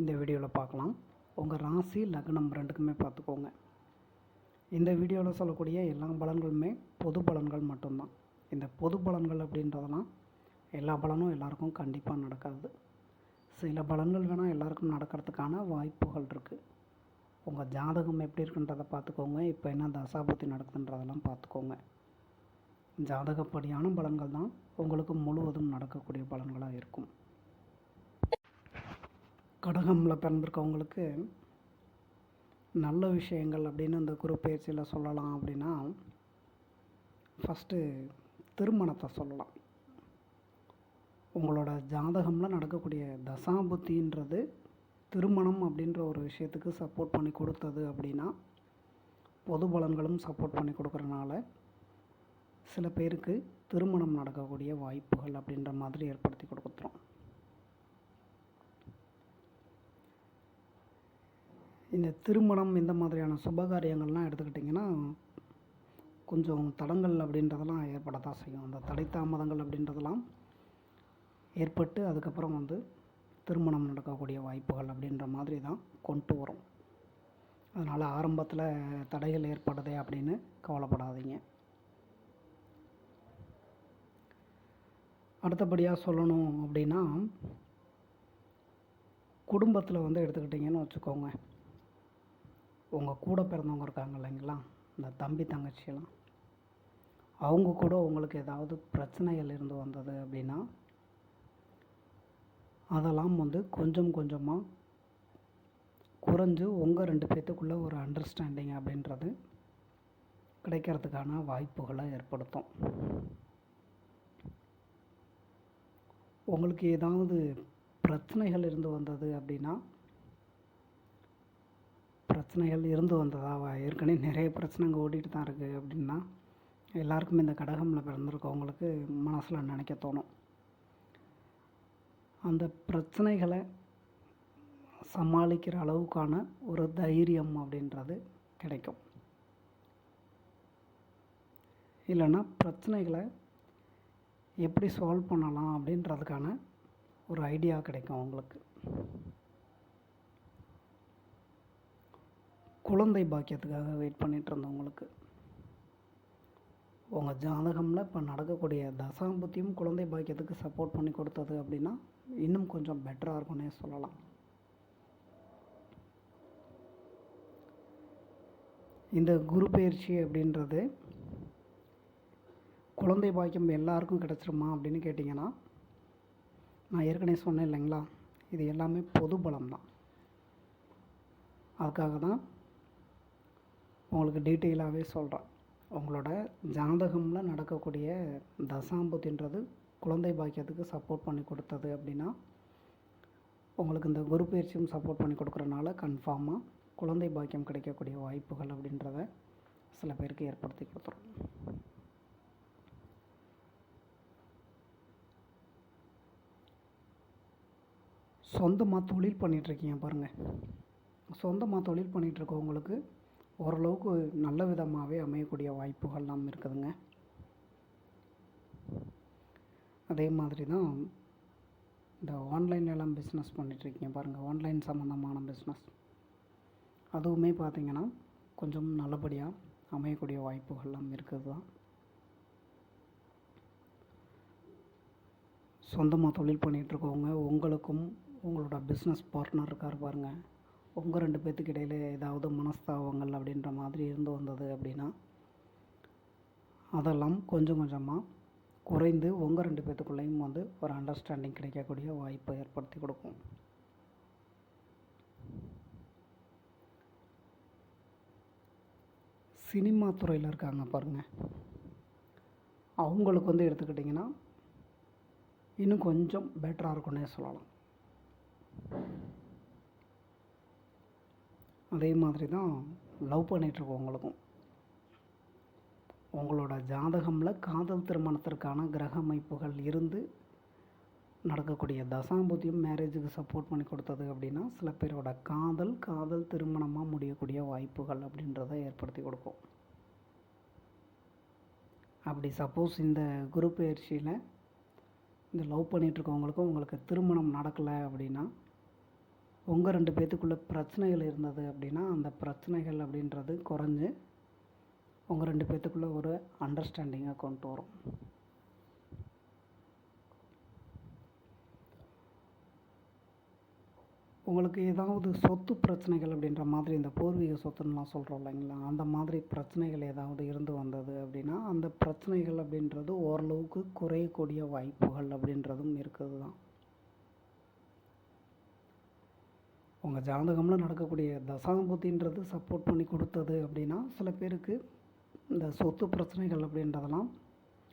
இந்த வீடியோவில் பார்க்கலாம். உங்கள் ராசி லக்னம் ரெண்டுக்குமே பார்த்துக்கோங்க. இந்த வீடியோவில் சொல்லக்கூடிய எல்லா பலன்களுமே பொது பலன்கள் மட்டும்தான். இந்த பொது பலன்கள் அப்படின்றதெல்லாம் எல்லா பலனும் எல்லாருக்கும் கண்டிப்பாக நடக்காது. சில பலன்கள் வேணால் எல்லாருக்கும் நடக்கிறதுக்கான வாய்ப்புகள் இருக்குது உங்கள் ஜாதகம் எப்படி இருக்குன்றதை பார்த்துக்கோங்க. இப்போ என்ன தசாபத்தி நடக்குதுன்றதெல்லாம் பார்த்துக்கோங்க. ஜாதகப்படியான பலன்கள் தான் உங்களுக்கு முழுவதும் நடக்கக்கூடிய பலன்களாக இருக்கும். கடகமில் பிறந்திருக்கவங்களுக்கு நல்ல விஷயங்கள் அப்படின்னு அந்த குரு பயிற்சியில் சொல்லலாம் அப்படின்னா ஃபஸ்ட்டு திருமணத்தை சொல்லலாம். உங்களோட ஜாதகமில் நடக்கக்கூடிய தசாபுத்தின்றது திருமணம் அப்படின்ற ஒரு விஷயத்துக்கு சப்போர்ட் பண்ணி கொடுத்தது அப்படின்னா பொது பலன்களும் சப்போர்ட் பண்ணி கொடுக்குறனால சில பேருக்கு திருமணம் நடக்கக்கூடிய வாய்ப்புகள் அப்படின்ற மாதிரி ஏற்படுத்தி கொடுத்துரும். இந்த திருமணம் இந்த மாதிரியான சுபகாரியங்கள்லாம் எடுத்துக்கிட்டிங்கன்னா கொஞ்சம் தடங்கள் அப்படின்றதெல்லாம் ஏற்படத்தான் செய்யும். அந்த தடை தாமதங்கள் அப்படின்றதெல்லாம் ஏற்பட்டு அதுக்கப்புறம் வந்து திருமணம் நடக்கக்கூடிய வாய்ப்புகள் அப்படின்ற மாதிரி தான் கொண்டு வரும். அதனால் ஆரம்பத்தில் தடைகள் ஏற்படுதே அப்படின்னு கவலைப்படாதீங்க. அடுத்தபடியாக சொல்லணும் அப்படின்னா குடும்பத்தில் வந்து எடுத்துக்கிட்டிங்கன்னு வச்சுக்கோங்க. உங்கள் கூட பிறந்தவங்க இருக்காங்க இல்லைங்களா? இந்த தம்பி தங்கச்சியெல்லாம். அவங்க கூட உங்களுக்கு ஏதாவது பிரச்சனைகள் இருந்து வந்தது அப்படின்னா அதெல்லாம் வந்து கொஞ்சம் கொஞ்சமாக குறைஞ்சு உங்கள் ரெண்டு பேர்த்துக்குள்ளே ஒரு அண்டர்ஸ்டாண்டிங் அப்படின்றது கிடைக்கிறதுக்கான வாய்ப்புகளை ஏற்படுத்தும். உங்களுக்கு ஏதாவது பிரச்சனைகள் இருந்து வந்தது அப்படின்னா பிரச்சனைகள் இருந்து வந்ததாக ஏற்கனவே நிறைய பிரச்சனைங்க ஓடிட்டு தான் இருக்குது அப்படின்னா எல்லாருக்குமே இந்த கடகமில் பிறந்திருக்கவங்களுக்கு மனசில் நினைக்க தோணும். அந்த பிரச்சனைகளை சமாளிக்கிற அளவுக்கான ஒரு தைரியம் அப்படின்றது கிடைக்கும். இல்லைன்னா பிரச்சனைகளை எப்படி சால்வ் பண்ணலாம் அப்படின்றதுக்கான ஒரு ஐடியா கிடைக்கும் அவங்களுக்கு குழந்தை பாக்கியத்துக்காக வெயிட் பண்ணிகிட்டு இருந்தவங்களுக்கு. உங்கள் ஜாதகமில் இப்போ நடக்கக்கூடிய தசாம்புத்தியும் குழந்தை பாக்கியத்துக்கு சப்போர்ட் பண்ணி கொடுத்தது அப்படின்னா இன்னும் கொஞ்சம் பெட்டராக இருக்கும்னே சொல்லலாம். இந்த குரு பயிற்சி அப்படின்றது குழந்தை பாக்கியம் எல்லாருக்கும் கிடச்சிருமா அப்படின்னு கேட்டிங்கன்னா நான் ஏற்கனவே சொன்னேன் இல்லைங்களா? இது எல்லாமே பொது பலம் தான் அதுக்காக தான் உங்களுக்கு டீட்டெயிலாகவே சொல்கிறேன். உங்களோட ஜாதகமில் நடக்கக்கூடிய தசாம்புத்தின்றது குழந்தை பாக்கியத்துக்கு சப்போர்ட் பண்ணி கொடுத்தது அப்படின்னா உங்களுக்கு இந்த குரு பயிற்சியும் சப்போர்ட் பண்ணி கொடுக்குறனால கன்ஃபார்மாக குழந்தை பாக்கியம் கிடைக்கக்கூடிய வாய்ப்புகள் அப்படின்றத சில பேருக்கு ஏற்படுத்தி கொடுத்துரும். சொந்தமாக தொழில் பண்ணிகிட்ருக்கீங்க பாருங்கள் சொந்தமாக தொழில் பண்ணிகிட்ருக்கவங்களுக்கு ஓரளவுக்கு நல்ல விதமாகவே அமையக்கூடிய வாய்ப்புகள்லாம் இருக்குதுங்க. அதே மாதிரி தான் இந்த ஆன்லைன்லலாம் பிஸ்னஸ் பண்ணிகிட்ருக்கீங்க பாருங்கள் ஆன்லைன் சம்மந்தமான பிஸ்னஸ் அதுவுமே பார்த்திங்கன்னா கொஞ்சம் நல்லபடியாக அமையக்கூடிய வாய்ப்புகள்லாம் இருக்குது தான். சொந்தமாக தொழில் பண்ணிகிட்ருக்கவங்க உங்களுக்கும் உங்களோட பிஸ்னஸ் பார்ட்னர் இருக்கார் பாருங்கள் உங்கள் ரெண்டு பேர்த்துக்கு இடையில் ஏதாவது மனஸ்தாபங்கள் அப்படின்ற மாதிரி இருந்து வந்தது அப்படின்னா அதெல்லாம் கொஞ்சம் கொஞ்சமாக குறைந்து உங்கள் ரெண்டு பேர்த்துக்குள்ளேயும் வந்து ஒரு அண்டர்ஸ்டாண்டிங் கிடைக்கக்கூடிய வாய்ப்பை ஏற்படுத்தி கொடுக்கும். சினிமா துறையில் இருக்காங்க பாருங்கள் அவங்களுக்கு வந்து எடுத்துக்கிட்டிங்கன்னா இன்னும் கொஞ்சம் பெட்டராக இருக்குன்னே சொல்லலாம். அதே மாதிரி தான் லவ் பண்ணிகிட்ருக்கவங்களுக்கும் உங்களோட ஜாதகமில் காதல் திருமணத்திற்கான கிரக அமைப்புகள் இருந்து நடக்கக்கூடிய தசாம்புத்தியும் மேரேஜுக்கு சப்போர்ட் பண்ணி கொடுத்தது அப்படின்னா சில பேரோட காதல் காதல் திருமணமாக முடியக்கூடிய வாய்ப்புகள் அப்படின்றத ஏற்படுத்தி கொடுக்கும். அப்படி சப்போஸ் இந்த குரு பயிற்சியில் இந்த லவ் பண்ணிகிட்ருக்கவங்களுக்கும் உங்களுக்கு திருமணம் நடக்கலை அப்படின்னா உங்கள் ரெண்டு பேர்த்துக்குள்ளே பிரச்சனைகள் இருந்தது அப்படின்னா அந்த பிரச்சனைகள் அப்படின்றது குறைஞ்சு உங்கள் ரெண்டு பேர்த்துக்குள்ளே ஒரு அண்டர்ஸ்டாண்டிங்காக கொண்டு வரும். உங்களுக்கு ஏதாவது சொத்து பிரச்சனைகள் அப்படின்ற மாதிரி இந்த பூர்வீக சொத்துன்னெலாம் சொல்கிறோம் இல்லைங்களா? அந்த மாதிரி பிரச்சனைகள் ஏதாவது இருந்து வந்தது அப்படின்னா அந்த பிரச்சனைகள் அப்படின்றது ஓரளவுக்கு குறையக்கூடிய வாய்ப்புகள் அப்படின்றதும் இருக்குது தான் உங்கள் ஜாதகமில் நடக்கக்கூடிய தசாம்புத்தின்றது சப்போர்ட் பண்ணி கொடுத்தது அப்படின்னா சில பேருக்கு இந்த சொத்து பிரச்சனைகள் அப்படின்றதெல்லாம்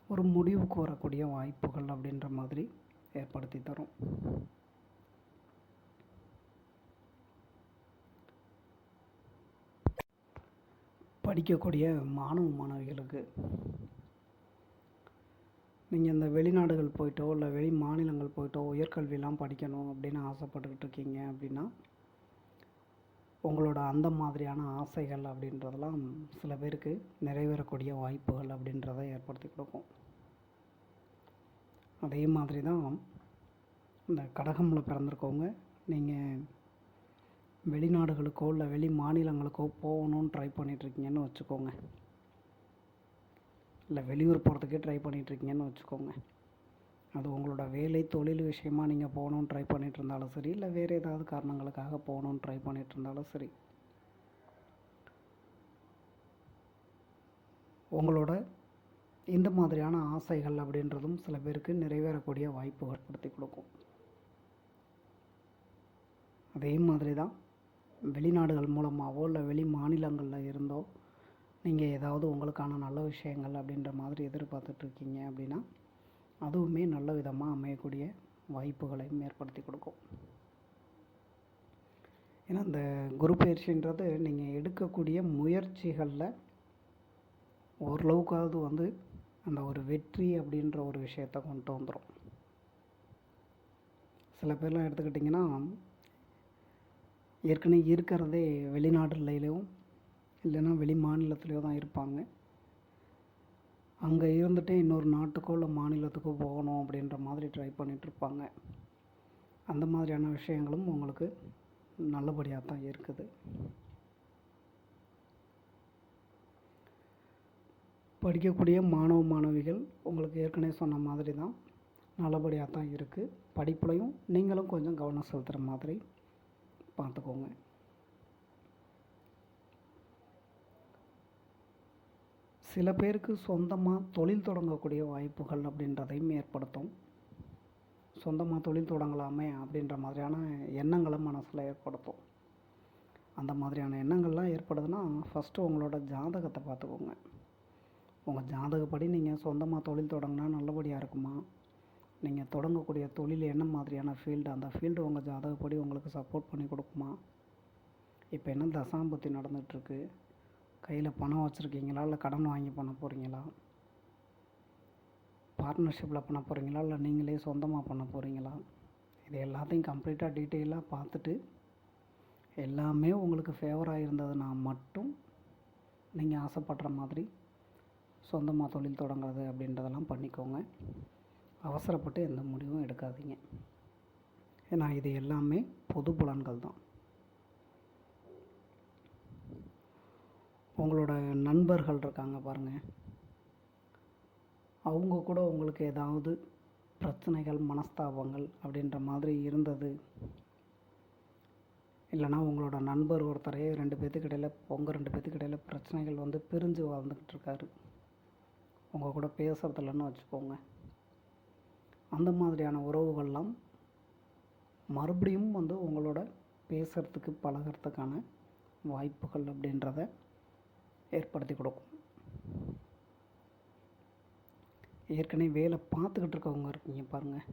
ஒரு முடிவுக்கு வரக்கூடிய வாய்ப்புகள் அப்படின்ற மாதிரி ஏற்படுத்தி தரும். படிக்கக்கூடிய மாணவ மாணவிகளுக்கு நீங்கள் இந்த வெளிநாடுகள் போயிட்டோ இல்லை வெளி மாநிலங்கள் போயிட்டோ உயர்கல்வியெலாம் படிக்கணும் அப்படின்னு ஆசைப்பட்டுக்கிட்டு இருக்கீங்க அப்படின்னா உங்களோட அந்த மாதிரியான ஆசைகள் அப்படின்றதெல்லாம் சில பேருக்கு நிறைவேறக்கூடிய வாய்ப்புகள் அப்படின்றத ஏற்படுத்தி கொடுக்கும். அதே மாதிரி தான் இந்த கடகமில் பிறந்திருக்கவங்க நீங்கள் வெளிநாடுகளுக்கோ இல்லை வெளி மாநிலங்களுக்கோ போகணுன்னு ட்ரை பண்ணிகிட்ருக்கீங்கன்னு வச்சுக்கோங்க. இல்லை வெளியூர் போகிறதுக்கே ட்ரை பண்ணிகிட்ருக்கீங்கன்னு வச்சுக்கோங்க. அது உங்களோட வேலை தொழில் விஷயமா நீங்கள் போகணுன்னு ட்ரை பண்ணிகிட்டு இருந்தாலும் சரி இல்லை வேறு ஏதாவது காரணங்களுக்காக போகணுன்னு ட்ரை பண்ணிகிட்டு இருந்தாலும் சரி. உங்களோட இந்த மாதிரியான ஆசைகள் அப்படின்றதும் சில பேருக்கு நிறைவேறக்கூடிய வாய்ப்பு ஏற்படுத்தி கொடுக்கும். அதே மாதிரி தான் வெளிநாடுகள் மூலமாகவோ இல்லை வெளி மாநிலங்களில் இருந்தோ நீங்கள் ஏதாவது உங்களுக்கான நல்ல விஷயங்கள் அப்படின்ற மாதிரி எதிர்பார்த்துட்ருக்கீங்க அப்படின்னா அதுவுமே நல்ல விதமாக அமையக்கூடிய வாய்ப்புகளையும் ஏற்படுத்தி கொடுக்கும். ஏன்னா இந்த குரு பயிற்சின்றது நீங்கள் எடுக்கக்கூடிய முயற்சிகளில் ஓரளவுக்காவது வந்து அந்த ஒரு வெற்றி அப்படின்ற ஒரு விஷயத்தை கொண்டு வந்துடும் சில பேர்லாம் எடுத்துக்கிட்டிங்கன்னா ஏற்கனவே இருக்கிறதே வெளிநாடுலையிலையும் இல்லைன்னா வெளி மாநிலத்துலேயோ தான் இருப்பாங்க. அங்கே இருந்துட்டு இன்னொரு நாட்டுக்கோ இல்லை மாநிலத்துக்கோ போகணும் அப்படின்ற மாதிரி ட்ரை பண்ணிகிட்ருப்பாங்க அந்த மாதிரியான விஷயங்களும் உங்களுக்கு நல்லபடியாக தான் இருக்குது. படிக்கக்கூடிய மாணவ மாணவிகள் உங்களுக்கு ஏற்கனவே சொன்ன மாதிரி தான் நல்லபடியாக தான் இருக்குது படிப்புலையும் நீங்களும் கொஞ்சம் கவனம் செலுத்துகிற மாதிரி பார்த்துக்கோங்க. சில பேருக்கு சொந்தமாக தொழில் தொடங்கக்கூடிய வாய்ப்புகள் அப்படின்றதையும் ஏற்படுத்தும். சொந்தமாக தொழில் தொடங்கலாமே அப்படின்ற மாதிரியான எண்ணங்களை மனசில் ஏற்படுத்தும். அந்த மாதிரியான எண்ணங்கள்லாம் ஏற்படுதுன்னா ஃபஸ்ட்டு உங்களோட ஜாதகத்தை பார்த்துக்கோங்க. உங்கள் ஜாதகப்படி நீங்கள் சொந்தமாக தொழில் தொடங்கினா நல்லபடியாக இருக்குமா? நீங்கள் தொடங்கக்கூடிய தொழில் என்ன மாதிரியான ஃபீல்டு அந்த ஃபீல்டு உங்கள் ஜாதகப்படி உங்களுக்கு சப்போர்ட் பண்ணி கொடுக்குமா? இப்போ என்ன தசாம்பத்தி நடந்துகிட்ருக்கு கையில் பணம் வச்சுருக்கீங்களா இல்லை கடன் வாங்கி பண்ண போகிறீங்களா? பார்ட்னர்ஷிப்பில் பண்ண போகிறீங்களா? இல்லை நீங்களே சொந்தமாக பண்ண போகிறீங்களா? இது எல்லாத்தையும் கம்ப்ளீட்டாக டீட்டெயிலாக பார்த்துட்டு எல்லாமே உங்களுக்கு ஃபேவராக இருந்ததுன்னா மட்டும் நீங்கள் ஆசைப்படுற மாதிரி சொந்தமாக தொழில் தொடங்குறது அப்படின்றதெல்லாம் பண்ணிக்கோங்க. அவசரப்பட்டு எந்த முடிவும் எடுக்காதீங்க. ஏன்னா இது எல்லாமே பொது பலன்கள் தான். உங்களோட நண்பர்கள் இருக்காங்க பாருங்கள் அவங்க கூட உங்களுக்கு ஏதாவது பிரச்சனைகள் மனஸ்தாபங்கள் அப்படின்ற மாதிரி இருந்தது. இல்லைனா உங்களோட நண்பர் ஒருத்தரையே ரெண்டு பேர்த்துக்கு உங்கள் ரெண்டு பேர்த்துக்கிடையில் பிரச்சனைகள் வந்து பிரிஞ்சு வாழ்ந்துக்கிட்டு இருக்காரு. உங்கள் கூட பேசுகிறதில்லன்னு வச்சுக்கோங்க. அந்த மாதிரியான உறவுகள்லாம் மறுபடியும் வந்து உங்களோட பேசுகிறதுக்கு பழகிறதுக்கான வாய்ப்புகள் அப்படின்றத ஏற்படுத்தி கொடுக்கும். ஏற்கனவே வேலை பார்த்துக்கிட்டு இருக்கவங்க இருக்கீங்க பாருங்கள்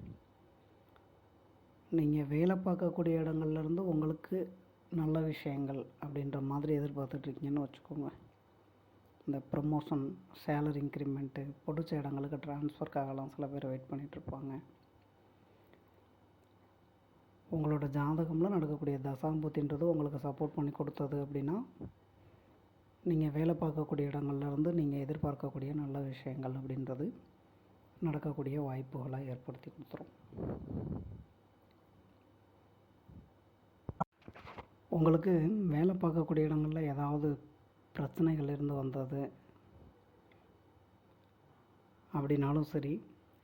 நீங்கள் வேலை பார்க்கக்கூடிய இடங்கள்லேருந்து உங்களுக்கு நல்ல விஷயங்கள் அப்படின்ற மாதிரி எதிர்பார்த்துட்ருக்கீங்கன்னு வச்சுக்கோங்க. இந்த ப்ரமோஷன் சேலரி இன்க்ரிமெண்ட்டு பிடிச்ச இடங்களுக்கு ட்ரான்ஸ்ஃபர்க்காகலாம் சில பேர் வெயிட் பண்ணிகிட்ருப்பாங்க உங்களோட ஜாதகமில் நடக்கக்கூடிய தசாம்பூத்தின்றது உங்களுக்கு சப்போர்ட் பண்ணி கொடுத்தது அப்படின்னா நீங்கள் வேலை பார்க்கக்கூடிய இடங்கள்லேருந்து நீங்கள் எதிர்பார்க்கக்கூடிய நல்ல விஷயங்கள் அப்படின்றது நடக்கக்கூடிய வாய்ப்புகளை ஏற்படுத்தி கொடுத்துரும். உங்களுக்கு வேலை பார்க்கக்கூடிய இடங்களில் ஏதாவது பிரச்சனைகள் இருந்து வந்தது அப்படின்னாலும் சரி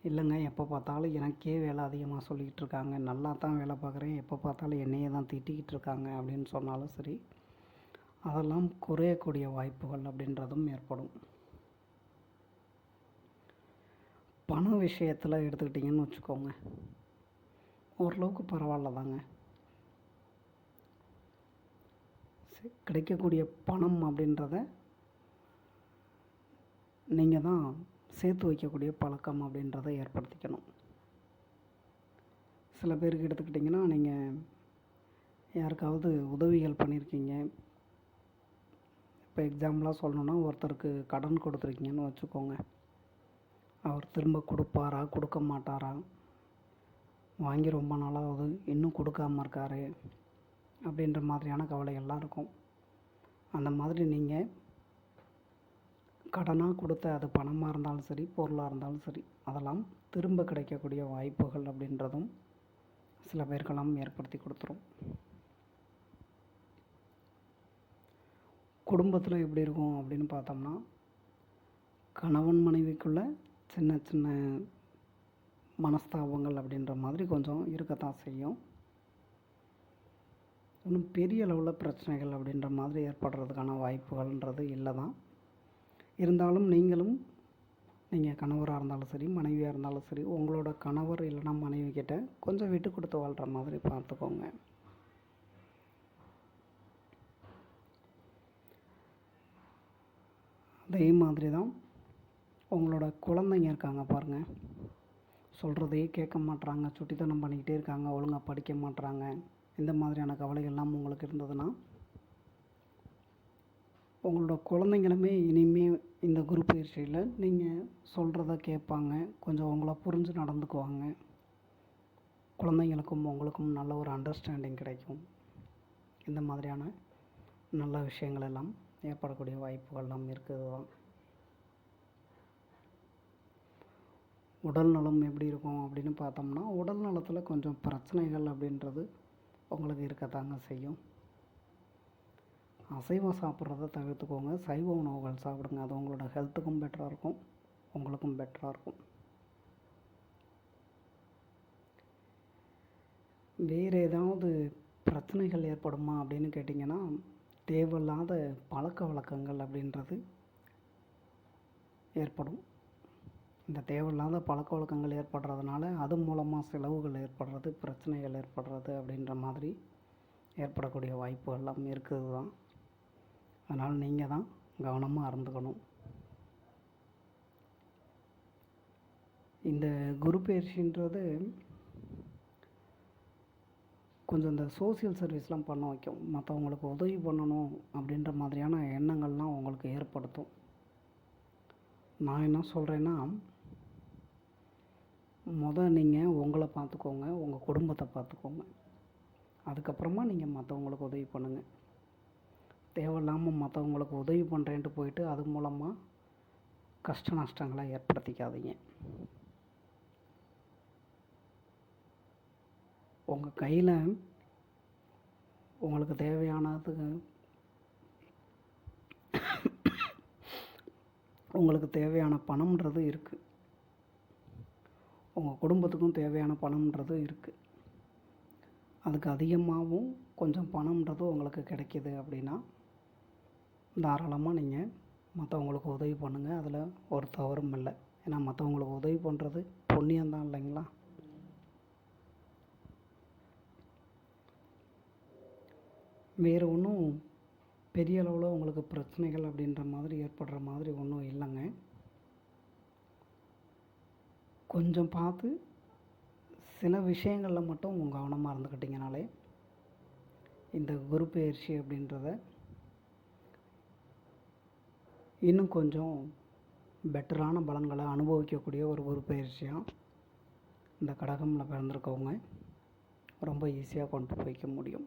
இல்லைங்க எப்போ பார்த்தாலும் எனக்கே வேலை அதிகமாக சொல்லிக்கிட்டு இருக்காங்க நல்லா தான் வேலை பார்க்குறேன் எப்போ பார்த்தாலும் என்னையே தான் திட்டிக்கிட்டு இருக்காங்க அப்படின்னு சொன்னாலும் சரி அதெல்லாம் குறையக்கூடிய வாய்ப்புகள் அப்படின்றதும் ஏற்படும். பண விஷயத்தில் எடுத்துக்கிட்டிங்கன்னு வச்சுக்கோங்க. ஓரளவுக்கு பரவாயில்ல தாங்க கிடைக்கக்கூடிய பணம் அப்படின்றத நீங்கள் தான் சேர்த்து வைக்கக்கூடிய பழக்கம் அப்படின்றத ஏற்படுத்திக்கணும். சில பேருக்கு எடுத்துக்கிட்டிங்கன்னா நீங்கள் யாருக்காவது உதவிகள் பண்ணியிருக்கீங்க இப்போ எக்ஸாம்பிளாக சொல்லணுன்னா ஒருத்தருக்கு கடன் கொடுத்துருக்கீங்கன்னு வச்சுக்கோங்க. அவர் திரும்ப கொடுப்பாரா கொடுக்க மாட்டாரா? வாங்கி ரொம்ப நாளாவது இன்னும் கொடுக்காம இருக்காரு அப்படின்ற மாதிரியான கவலைகள்லாம் இருக்கும். அந்த மாதிரி நீங்கள் கடனாக கொடுத்த அது பணமாக இருந்தாலும் சரி பொருளாக இருந்தாலும் சரி அதெல்லாம் திரும்ப கிடைக்கக்கூடிய வாய்ப்புகள் அப்படின்றதும் சில பேருக்கெல்லாம் ஏற்படுத்தி கொடுத்துரும். குடும்பத்தில் எப்படி இருக்கும் அப்படின்னு பார்த்தோம்னா கணவன் மனைவிக்குள்ள சின்ன சின்ன மனஸ்தாபங்கள் அப்படின்ற மாதிரி கொஞ்சம் இருக்கத்தான் செய்யும். இன்னும் பெரிய அளவில் பிரச்சனைகள் அப்படின்ற மாதிரி ஏற்படுறதுக்கான வாய்ப்புகள்ன்றது இல்லை தான் இருந்தாலும் நீங்களும் நீங்கள் கணவராக இருந்தாலும் சரி மனைவியாக இருந்தாலும் சரி உங்களோட கணவர் இல்லைன்னா மனைவி கிட்ட கொஞ்சம் விட்டு கொடுத்து வாழ்கிற மாதிரி பார்த்துக்கோங்க. அதே மாதிரி தான் உங்களோட குழந்தைங்க இருக்காங்க பாருங்கள் சொல்கிறதையே கேட்க மாட்றாங்க சுட்டித்தனம் பண்ணிக்கிட்டே இருக்காங்க ஒழுங்காக படிக்க மாட்றாங்க. இந்த மாதிரியான கவலைகள்லாம் உங்களுக்கு இருந்ததுன்னா உங்களோட குழந்தைங்களுமே இனிமே இந்த குரு பயிற்சியில் நீங்கள் சொல்கிறத கேட்பாங்க கொஞ்சம் உங்களை புரிஞ்சு நடந்துக்குவாங்க. குழந்தைங்களுக்கும் உங்களுக்கும் நல்ல ஒரு அண்டர்ஸ்டாண்டிங் கிடைக்கும். இந்த மாதிரியான நல்ல விஷயங்கள் எல்லாம் ஏற்படக்கூடிய வாய்ப்புகள்லாம் இருக்குது தான் உடல் நலம் எப்படி இருக்கும் அப்படின்னு பார்த்தோம்னா உடல் நலத்தில் கொஞ்சம் பிரச்சனைகள் அப்படின்றது உங்களுக்கு இருக்கத்தாங்க செய்யும். அசைவம் சாப்பிட்றத தவிர்த்துக்கோங்க. சைவ உணவுகள் சாப்பிடுங்க. அது உங்களோட ஹெல்த்துக்கும் பெட்டராக இருக்கும். உங்களுக்கும் பெட்டராக இருக்கும். வேறு ஏதாவது பிரச்சனைகள் ஏற்படுமா அப்படின்னு கேட்டிங்கன்னா தேவையில்லாத பழக்க வழக்கங்கள் அப்படின்றது ஏற்படும். இந்த தேவையில்லாத பழக்க வழக்கங்கள் ஏற்படுறதுனால அது மூலமாக செலவுகள் ஏற்படுறது பிரச்சனைகள் ஏற்படுறது அப்படின்ற மாதிரி ஏற்படக்கூடிய வாய்ப்பு எல்லாம் இருக்குது தான் அதனால் நீங்கள் தான் கவனமாக இருந்துக்கணும். இந்த குரு பயிற்சின்றது கொஞ்சம் இந்த சோசியல் சர்வீஸ்லாம் பண்ண வைக்கும். மற்றவங்களுக்கு உதவி பண்ணணும் அப்படின்ற மாதிரியான எண்ணங்கள்லாம் உங்களுக்கு ஏற்படுத்தும். நான் என்ன சொல்கிறேன்னா முத நீங்கள் உங்களை பார்த்துக்கோங்க உங்கள் குடும்பத்தை பார்த்துக்கோங்க அதுக்கப்புறமா நீங்கள் மற்றவங்களுக்கு உதவி பண்ணுங்கள் தேவையில்லாமல் மற்றவங்களுக்கு உதவி பண்ணுறேன்ட்டு போயிட்டு அது மூலமாக கஷ்ட நஷ்டங்களை ஏற்படுத்திக்காதீங்க. உங்கள் கையில் உங்களுக்கு தேவையானது உங்களுக்கு தேவையான பணம்ன்றது இருக்குது உங்கள் குடும்பத்துக்கும் தேவையான பணம்ன்றது இருக்குது அதுக்கு அதிகமாகவும் கொஞ்சம் பணம்ன்றது உங்களுக்கு கிடைக்கிது அப்படின்னா தாராளமாக நீங்கள் மற்றவங்களுக்கு உதவி பண்ணுங்கள் அதில் ஒரு தவறும் இல்லை. ஏன்னா மற்றவங்களுக்கு உதவி பண்ணுறது புண்ணியம்தான் இல்லைங்களா? வேறு ஒன்றும் பெரிய அளவில் உங்களுக்கு பிரச்சனைகள் அப்படின்ற மாதிரி ஏற்படுற மாதிரி ஒன்றும் இல்லைங்க. கொஞ்சம் பார்த்து சில விஷயங்களில் மட்டும் உங்கள் கவனமாக இருந்துக்கிட்டிங்கனாலே இந்த குரு பயிற்சி அப்படின்றத இன்னும் கொஞ்சம் பெட்டரான பலன்களை அனுபவிக்கக்கூடிய ஒரு குரு பயிற்சியாக இந்த கடகமில் பிறந்திருக்கவங்க ரொம்ப ஈஸியாக கொண்டு போய்க்க முடியும்.